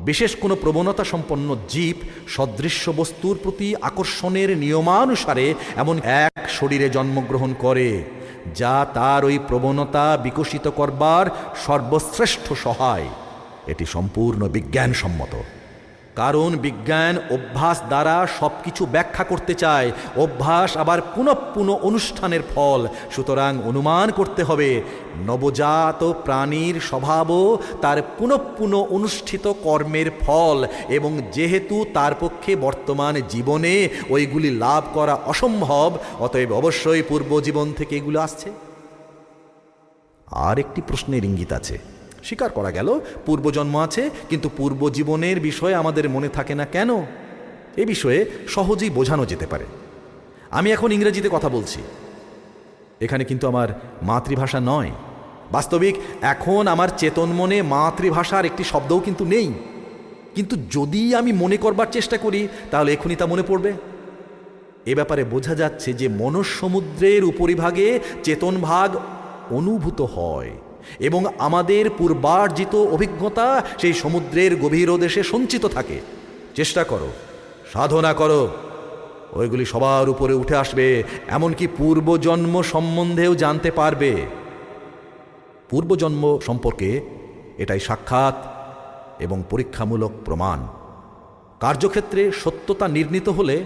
বিশেষ কোনো প্রবণতা সম্পন্ন জীব সদৃশ্য বস্তুর প্রতি আকর্ষণের নিয়মানুসারে এমন এক শরীরে জন্মগ্রহণ করে, যা তার ওই প্রবণতা বিকশিত করবার সর্বশ্রেষ্ঠ সহায়। এটি সম্পূর্ণ বিজ্ঞানসম্মত। কারণ বিজ্ঞান অভ্যাস দ্বারা সব কিছু ব্যাখ্যা করতে চায়। অভ্যাস আবার পুনঃপুন অনুষ্ঠানের ফল। সুতরাং অনুমান করতে হবে, নবজাত প্রাণীর স্বভাবও তার পুনঃপুন অনুষ্ঠিত কর্মের ফল এবং যেহেতু তার পক্ষে বর্তমান জীবনে ওইগুলি লাভ করা অসম্ভব, অতএব অবশ্যই পূর্বজীবন থেকে এগুলো আসছে। আর একটি প্রশ্নের ইঙ্গিত আছে। স্বীকার করা গেল, পূর্বজন্ম আছে, কিন্তু পূর্বজীবনের বিষয়ে আমাদের মনে থাকে না কেন? এ বিষয়ে সহজেই বোঝানো যেতে পারে। আমি এখন ইংরেজিতে কথা বলছি। এখানে কিন্তু আমার মাতৃভাষা নয়। বাস্তবিক, এখন আমার চেতন মনে মাতৃভাষার একটি শব্দও কিন্তু নেই। কিন্তু যদি আমি মনে করবার চেষ্টা করি, তাহলে এখনই তা মনে পড়বে। এ ব্যাপারে বোঝা যাচ্ছে যে মনসমুদ্রের উপরিভাগে চেতন ভাগ অনুভূত হয়। এবং আমাদের পূর্বার্জিত অভিজ্ঞতা সেই সমুদ্রের গভীর দেশে সঞ্চিত থাকে। চেষ্টা করো, সাধনা করো। ওইগুলি সবার উপরে উঠে আসবে, এমনকি পূর্বজন্ম সম্বন্ধেও জানতে পারবে। পূর্বজন্ম সম্পর্কে এটাই সাক্ষাৎ এবং পরীক্ষামূলক প্রমাণ। কার্যক্ষেত্রে সত্যতা নির্ণীত হলে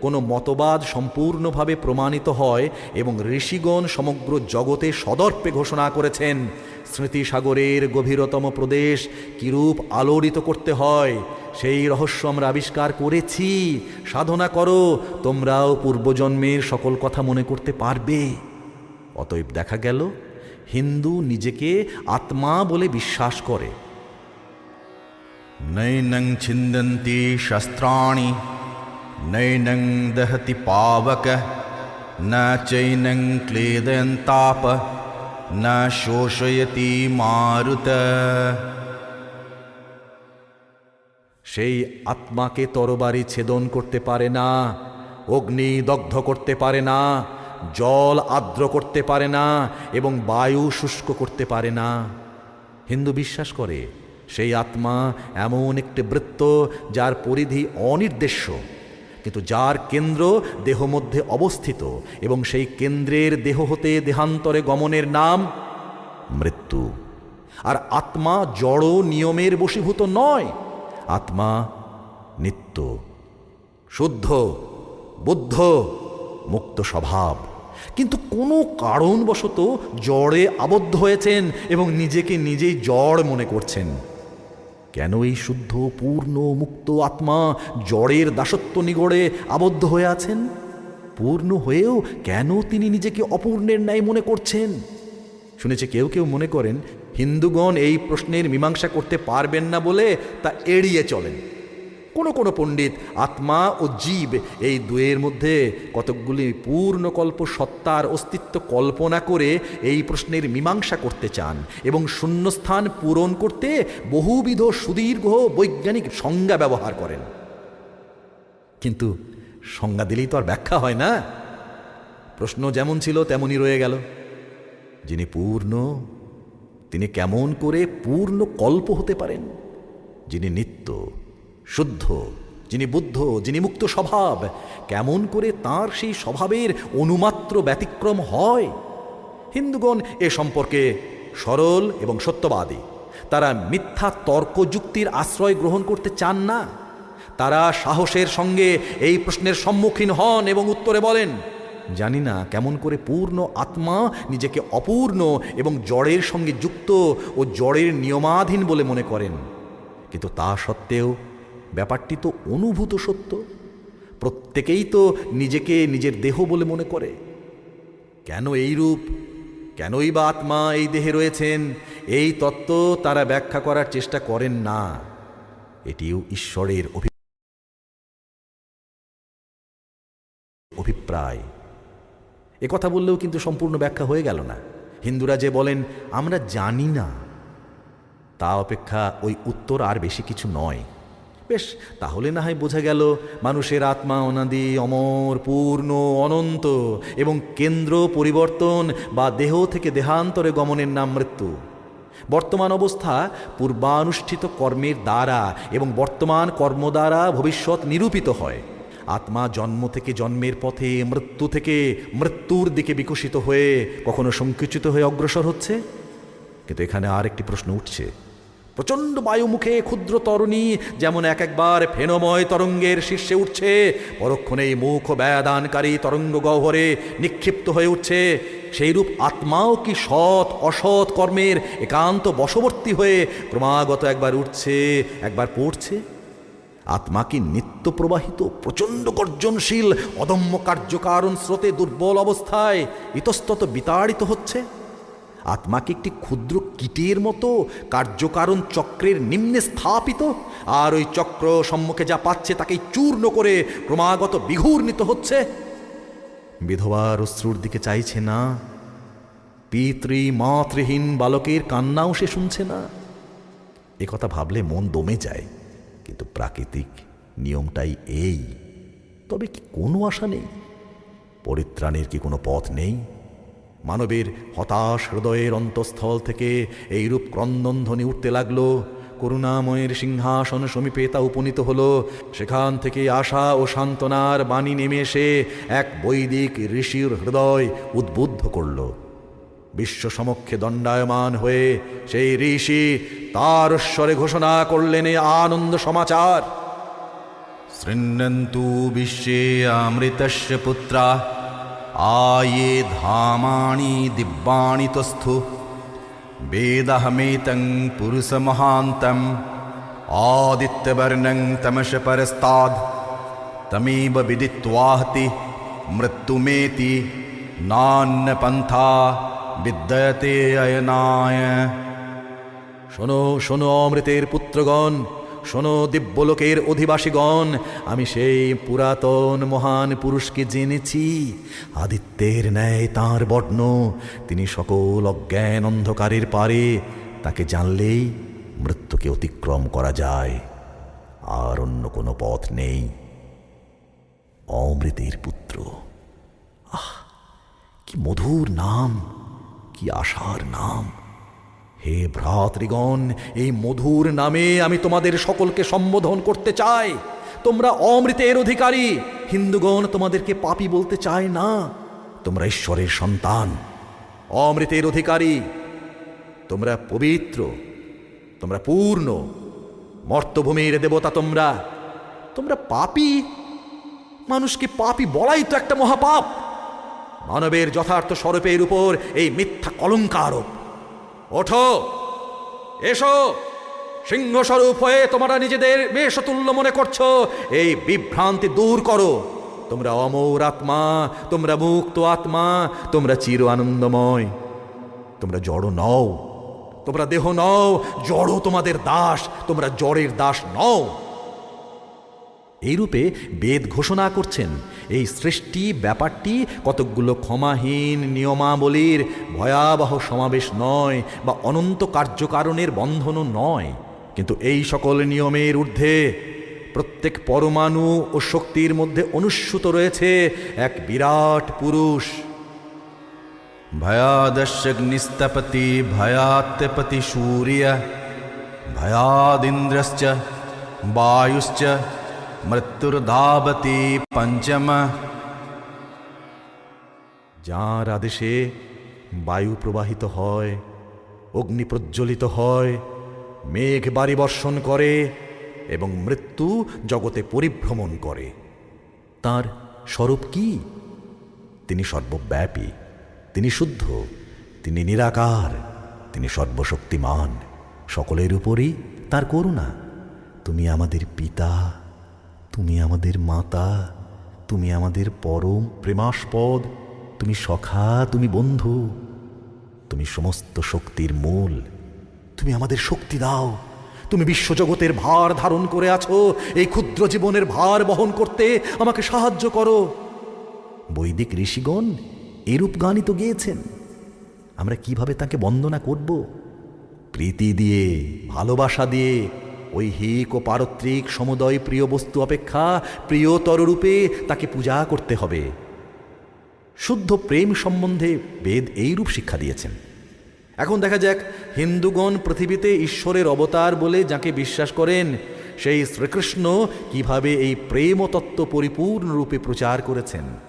কোনো মতবাদ সম্পূর্ণভাবে প্রমাণিত হয় এবং ঋষিগণ সমগ্র জগতে সদর্পে ঘোষণা করেছেন, স্মৃতিসাগরের গভীরতম প্রদেশ কিরূপ আলোড়িত করতে হয়, সেই রহস্য আমরা আবিষ্কার করেছি, সাধনা করো, তোমরাও পূর্বজন্মের সকল কথা মনে করতে পারবে। অতএব দেখা গেল, হিন্দু নিজেকে আত্মা বলে বিশ্বাস করে। নৈনং ছিন্দন্তী শাস্ত্রাণী। नैनं दहति पावकः न चैनं क्लेदयन्ताप न शोषयति मारुत সেই আত্মাকে তরবারি ছেদন করতে পারে না অগ্নি দগ্ধ করতে পারে না জল আর্দ্র করতে পারে না এবং বায়ু শুষ্ক করতে পারে না হিন্দু বিশ্বাস করে সেই আত্মা এমন একটি বৃত্ত যার পরিধি অনির্দেশ্য কিন্তু যার কেন্দ্র দেহ মধ্যে অবস্থিত এবং সেই কেন্দ্রের দেহ হতে দেহান্তরে গমনের নাম মৃত্যু। আর আত্মা জড় নিয়মের বশীভূত নয়, আত্মা নিত্য, শুদ্ধ, বুদ্ধ, মুক্ত স্বভাব। কিন্তু কোনো কারণবশত জড়ে আবদ্ধ হয়েছেন এবং নিজেকে নিজেই জড় মনে করছেন। কেন এই শুদ্ধ, পূর্ণ, মুক্ত আত্মা জড়ের দাসত্ব নিগড়ে আবদ্ধ হয়ে আছেন? পূর্ণ হয়েও কেন তিনি নিজেকে অপূর্ণের ন্যায় মনে করছেন? শুনেছে কেউ কেউ মনে করেন, হিন্দুগণ এই প্রশ্নের মীমাংসা করতে পারবেন না বলে তা এড়িয়ে চলেন। কোনো কোনো পণ্ডিত আত্মা ও জীব এই দুয়ের মধ্যে কতকগুলি পূর্ণকল্প সত্তার অস্তিত্ব কল্পনা করে এই প্রশ্নের মীমাংসা করতে চান এবং শূন্যস্থান পূরণ করতে বহুবিধ সুদীর্ঘ বৈজ্ঞানিক সংজ্ঞা ব্যবহার করেন। কিন্তু সংজ্ঞা দিলেই তো আর ব্যাখ্যা হয় না। প্রশ্ন যেমন ছিল তেমনই রয়ে গেল। যিনি পূর্ণ, তিনি কেমন করে পূর্ণ কল্প হতে পারেন? যিনি নিত্য শুদ্ধ, যিনি বুদ্ধ, যিনি মুক্ত স্বভাব, কেমন করে তার সেই স্বভাবের অনুমাত্র ব্যতিক্রম হয়? হিন্দুগণ এ সম্পর্কে সরল এবং সত্যবাদী। তারা মিথ্যা তর্কযুক্তির আশ্রয় গ্রহণ করতে চান না। তারা সাহসের সঙ্গে এই প্রশ্নের সম্মুখীন হন এবং উত্তরে বলেন, জানি না কেমন করে পূর্ণ আত্মা নিজেকে অপূর্ণ এবং জড়ের সঙ্গে যুক্ত ও জড়ের নিয়মাধীন বলে মনে করেন। কিন্তু তা সত্ত্বেও ব্যাপারটি তো অনুভূত সত্য। প্রত্যেকেই তো নিজেকে নিজের দেহ বলে মনে করে। কেন এই রূপ? কেনই বা আত্মা এই দেহে রয়েছেন? এই তত্ত্ব তারা ব্যাখ্যা করার চেষ্টা করেন না। এটিও ঈশ্বরের অভি অভিপ্রায়। কথা বললেও কিন্তু সম্পূর্ণ ব্যাখ্যা হয়ে গেল না। হিন্দুরা যে বলেন, আমরা জানি না। তা অপেক্ষা ওই উত্তর আর বেশি কিছু নয়। বেশ, তাহলে না হয় বোঝা গেল মানুষের আত্মা অনাদি, অমর, পূর্ণ, অনন্ত এবং কেন্দ্র, পরিবর্তন বা দেহ থেকে দেহান্তরে গমনের নাম মৃত্যু। বর্তমান অবস্থা পূর্বানুষ্ঠিত কর্মের দ্বারা এবং বর্তমান কর্ম দ্বারা ভবিষ্যৎ নিরূপিত হয়। আত্মা জন্ম থেকে জন্মের পথে, মৃত্যু থেকে মৃত্যুর দিকে বিকশিত হয়ে কখনো সংকুচিত হয়ে অগ্রসর হচ্ছে? কিন্তু এখানে আর একটি প্রশ্ন উঠছে। প্রচণ্ড বায়ুমুখে ক্ষুদ্র তরণী যেমন এক একবার ফেনময় তরঙ্গের শীর্ষে উঠছে পরক্ষণেই মুখ ব্যয়াদানকারী তরঙ্গ গহ্বরে নিক্ষিপ্ত হয়ে উঠছে। সেইরূপ আত্মাও কি সৎ, অসৎ কর্মের একান্ত বশবর্তী হয়ে ক্রমাগত একবার উঠছে, একবার পড়ছে? আত্মা কি নিত্য প্রবাহিত, প্রচণ্ড গর্জনশীল, অদম্য কার্যকারণ স্রোতে দুর্বল অবস্থায়, ইতস্তত বিতাড়িত হচ্ছে? আত্মা কি একটি ক্ষুদ্র কীটের মতো কার্যকারণ চক্রের নিম্নে স্থাপিত, আর ওই চক্র সম্মুখে যা পাচ্ছে তাকেই চূর্ণ করে ক্রমাগত বিঘূর্ণিত হচ্ছে। বিধবার অশ্রুর দিকে চাইছে না। পিতৃ, মাতৃহীন বালকের কান্নাও সে শুনছে না। কথা ভাবলে মন দমে যায়, কিন্তু প্রাকৃতিক নিয়মটাই এই। তবে কি কোনো আশা নেই? পরিত্রাণের কি কোনো পথ নেই? মানবের হতাশ হৃদয়ের অন্তঃস্থল থেকে এইরূপ ক্রন্দনধ্বনি উঠতে লাগল। করুণাময়ের সিংহাসন সমীপে তা উপনীত হল। সেখান থেকে আশা ও সান্ত্বনার বাণী নেমে এসে এক বৈদিক ঋষির হৃদয় উদ্বুদ্ধ করল। বিশ্ব সমক্ষে দণ্ডায়মান হয়ে সেই ঋষি তার স্বরে ঘোষণা করলেন আনন্দ সমাচার। শৃণন্তু বিশ্বে অমৃতস্য পুত্রা। आये धामानि दिव्यानि तस्थु वेदहमेतं पुरुषमहान्तम् आदित्यवर्णं तमश परस्ताद् तमेव विदित्वाहति मृत्युमेति नान्यपन्था विद्यते अयनाय শোনো শোনো অমৃতের পুত্রগণ শোনো দিব্যলোকের অধিবাসীগণ, আমি সেই পুরাতন মহান পুরুষকে জেনেছি। আদিত্যের ন্যায় তাঁর বর্ণ, তিনি সকল অজ্ঞান অন্ধকারের পারে, তাকে জানলেই মৃত্যুকে অতিক্রম করা যায়। আর অন্য কোনো পথ নেই। অমৃতের পুত্র। আহ, কি মধুর নাম, কি আশার নাম। হে ভ্রাতৃগণ, এই মধুর নামে আমি তোমাদের সকলকে সম্বোধন করতে চাই। তোমরা অমৃতের অধিকারী, হিন্দুগণ তোমাদেরকে পাপী বলতে চায় না। তোমরা ঈশ্বরের সন্তান, অমৃতের অধিকারী। তোমরা পবিত্র, তোমরা পূর্ণ, মর্তভূমির দেবতা তোমরা। তোমরা পাপি? মানুষকে পাপী বলাই তো একটা মহাপাপ। মানবের যথার্থ স্বরূপের উপর এই মিথ্যা কলঙ্কারোপ ওঠো। এসো। সিংহস্বরূপ হয়ে তোমরা নিজেদের মেষতুল্য মনে করছ। এই বিভ্রান্তি দূর করো। তোমরা অমৌর আত্মা, তোমরা মুক্ত আত্মা, তোমরা চির আনন্দময়। তোমরা জড় নও। তোমরা দেহ নও, জড় তোমাদের দাস, তোমরা জড়ের দাস নও। এইরূপে বেদ ঘোষণা করছেন, এই সৃষ্টি ব্যাপারটি কতকগুলো ক্ষমাহীন নিয়মাবলীর ভয়াবহ সমাবেশ নয় বা অনন্ত কার্যকারণের বন্ধনও নয়, কিন্তু এই সকল নিয়মের ঊর্ধ্বে প্রত্যেক পরমাণু ও শক্তির মধ্যে অনুস্যুত রয়েছে এক বিরাট পুরুষ। ভয়াদশ্যগ্নিস্তপতি ভয়াত্যপতি সূর্য, ভয়াদিন্দ্রশ্চ, বায়ুশ্চ মৃত্যুর্ধাবতি পঞ্চম যার আদেশে বায়ু প্রবাহিত হয় অগ্নি প্রজ্বলিত হয় মেঘ বাড়ি বর্ষণ করে এবং মৃত্যু জগতে পরিভ্রমণ করে তার স্বরূপ কি তিনি সর্বব্যাপী তিনি শুদ্ধ তিনি নিরাকার তিনি সর্বশক্তিমান সকলের উপরই তার করুণা। তুমি আমাদের পিতা। তুমি আমাদের মাতা, তুমি আমাদের পরম প্রেমাস্পদ, তুমি সখা, তুমি বন্ধু, তুমি সমস্ত শক্তির মূল, তুমি আমাদের শক্তি দাও, তুমি বিশ্বজগতের ভার ধারণ করে আছো, এই ক্ষুদ্র জীবনের ভার বহন করতে আমাকে সাহায্য করো। বৈদিক ঋষিগণ এরূপ গানই তো গেয়েছেন। আমরা কীভাবে তাকে বন্দনা করব? প্রীতি দিয়ে, ভালোবাসা দিয়ে ঐহিক ও পারত্রিক সমুদয় প্রিয় বস্তু অপেক্ষা প্রিয়তর রূপে তাকে পূজা করতে হবে। শুদ্ধ প্রেম সম্বন্ধে বেদ এইরূপ শিক্ষা দিয়েছেন। এখন দেখা যাক, হিন্দুগণ পৃথিবীতে ঈশ্বরের অবতার বলে যাকে বিশ্বাস করেন, সেই শ্রীকৃষ্ণ কীভাবে এই প্রেম তত্ত্ব পরিপূর্ণ প্রচার করেছেন।